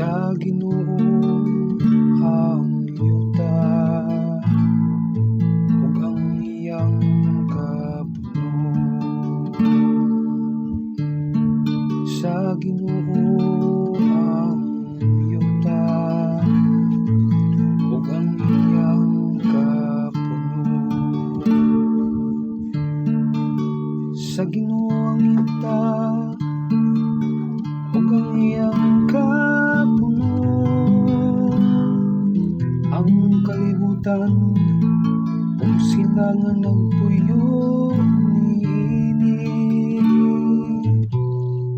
sa Ginoo ang yuta ug ang iyang kapuno sa Ginoo ang yuta ug ang iyang kapuno sa Ginoo ang yuta kalibutan Kung sila nga nagpuyo niini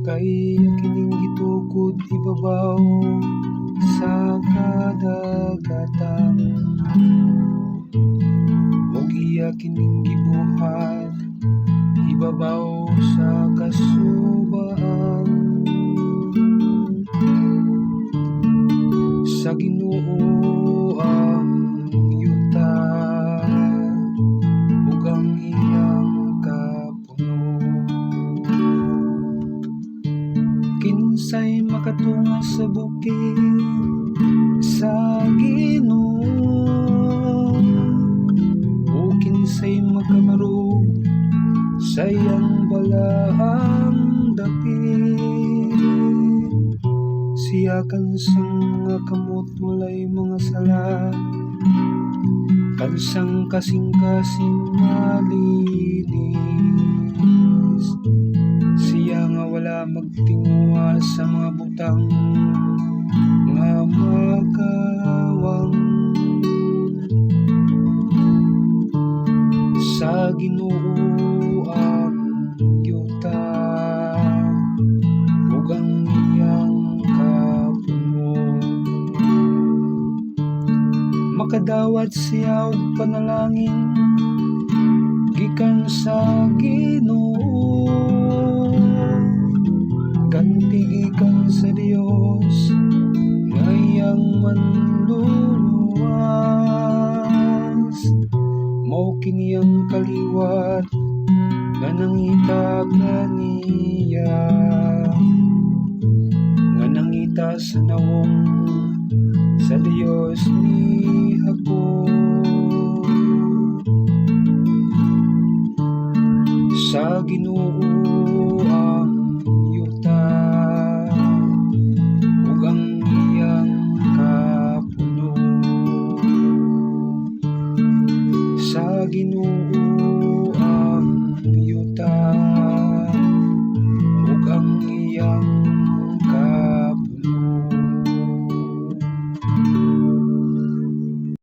Kaya kining gitukod ibabaw sa kadagatan. Ug iya kining gibuhat ibabaw sa kasubaan sa Ginoo kinsay makatunga sa bukid sa Ginoo. O kinsay makabaro sa iyang balaang dapit. Siya kansang mga kamot walay mga sala. Kansang kasing-kasing malinis. Siya nga wala magtinguha butang nga makawang sa Ginoo ang yuta ug ang kapuno. Makadawat siya og panalangin gikan sa mao kini ang kaliwat nga nangita kaniya nga nangita sa nawong sa Dios ni ako sa Ginoo